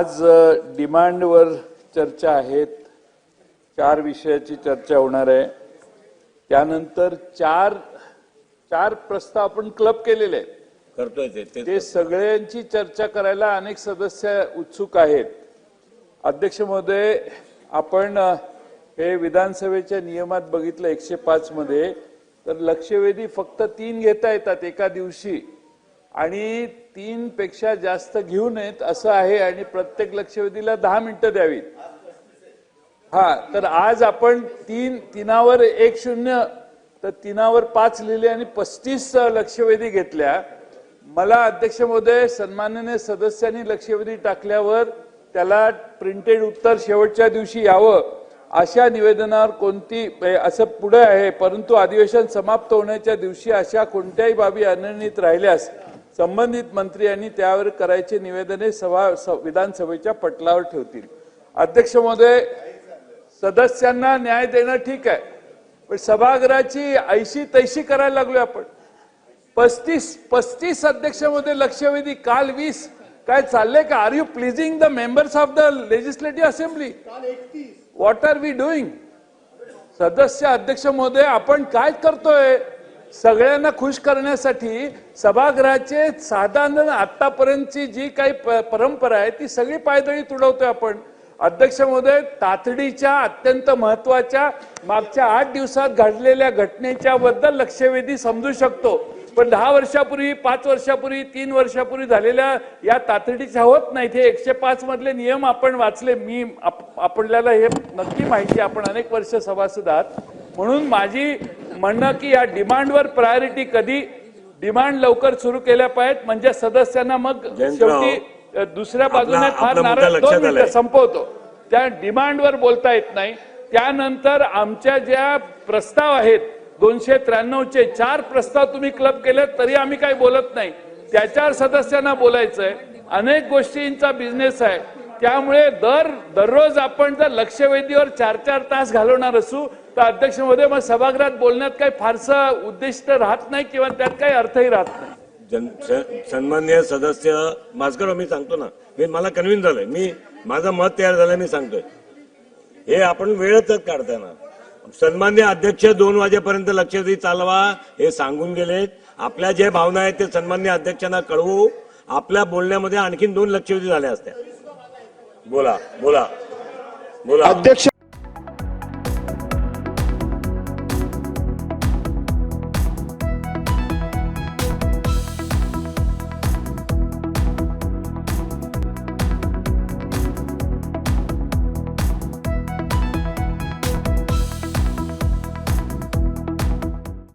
आज डिमांडवर चर्चा आहेत. चार विषयाची चर्चा होणार आहे. त्यानंतर चार चार प्रस्ताव आपण क्लब केलेले आहेत. करतोय ते ते ते सगळ्यांची चर्चा करायला अनेक सदस्य उत्सुक आहेत. अध्यक्ष महोदय आपण हे विधानसभेच्या नियमात बघितलं एकशे पाच मध्ये. तर लक्षवेधी फक्त तीन घेता येतात एका दिवशी. आणि तीन पेक्षा जास्त घेऊ नयेत असं आहे आणि प्रत्येक लक्षवेधीला दहा मिनिटं द्यावीत. हा तर आज आपण तीन तीनावर एक शून्य तर तीनावर पाच लिहिले आणि पस्तीस लक्षवेधी घेतल्या. मला अध्यक्ष महोदय सन्माननीय सदस्यांनी लक्षवेधी टाकल्यावर त्याला प्रिंटेड उत्तर शेवटच्या दिवशी यावं. अशा निवेदनावर कोणती असं पुढे आहे परंतु अधिवेशन समाप्त होण्याच्या दिवशी अशा कोणत्याही बाबी अनिर्णित राहिल्यास संबंधित मंत्री यांनी त्यावर करायचे निवेदने सभा विधानसभेच्या पटलावर ठेवतील. अध्यक्ष महोदय सदस्यांना न्याय देणं ठीक आहे पण सभागृहाची ऐशी तैशी करायला लागलोय आपण. पस्तीस पस्तीस अध्यक्षामध्ये लक्षवेधी काल वीस. काय चाललंय का? Are you pleasing the members of the legislative assembly what are we doing सदस्य अध्यक्ष महोदय आपण काय करतोय? सगळ्यांना खुश करण्यासाठी सभागृहाचे साधारण आतापर्यंतची जी काही परंपरा आहे ती सगळी पायदळी तुडवतोय आपण. अध्यक्ष महोदय तातडीच्या अत्यंत महत्त्वाच्या मागच्या आठ दिवसात घडलेल्या घटनेच्या बद्दल लक्षवेधी समजू शकतो. पण दहा वर्षापूर्वी पाच वर्षापूर्वी तीन वर्षापूर्वी झालेल्या या तातडीच्या होत नाहीत हे एकशे पाच मधले नियम आपण वाचले. मी आपल्याला हे नक्की माहिती आपण अनेक वर्ष सभासद आहात म्हणून माझी म्हणणं की या डिमांडवर प्रायोरिटी कधी डिमांड लवकर सुरू केल्या पाहिजेत म्हणजे सदस्यांना मग शेवटी दुसऱ्या बाजूने फार नाराज दोन मिनिटं. संपवतो. त्या डिमांडवर बोलता येत नाही. त्यानंतर आमच्या ज्या प्रस्ताव आहेत दोनशे त्र्याण्णवचे चार प्रस्ताव तुम्ही क्लब केले तरी आम्ही काही बोलत नाही. त्याच्यावर सदस्यांना बोलायचंय. अनेक गोष्टींचा बिझनेस आहे. त्यामुळे दर दररोज आपण जर लक्षवेधीवर चार चार तास घालवणार असू तर अध्यक्ष महोदय मग सभागृहात बोलण्यात काही फारसं उद्दिष्ट राहत नाही किंवा त्यात काही अर्थही राहत नाही. जन सन्मान्य सदस्य मास्कर मी सांगतो ना. मी मला कन्व्हिन्स झालंय. मी माझं मत तयार झालंय मी सांगतोय. हे आपण वेळच काढताय ना. सन्मान्य अध्यक्ष दोन वाजेपर्यंत लक्षवेधी चालवा हे सांगून गेलेत. आपल्या जे भावना आहेत ते सन्मान्य अध्यक्षांना कळवू. आपल्या बोलण्यामध्ये आणखीन दोन लक्षवेधी झाल्या असत्या बोला बोला. बोला. अध्यक्ष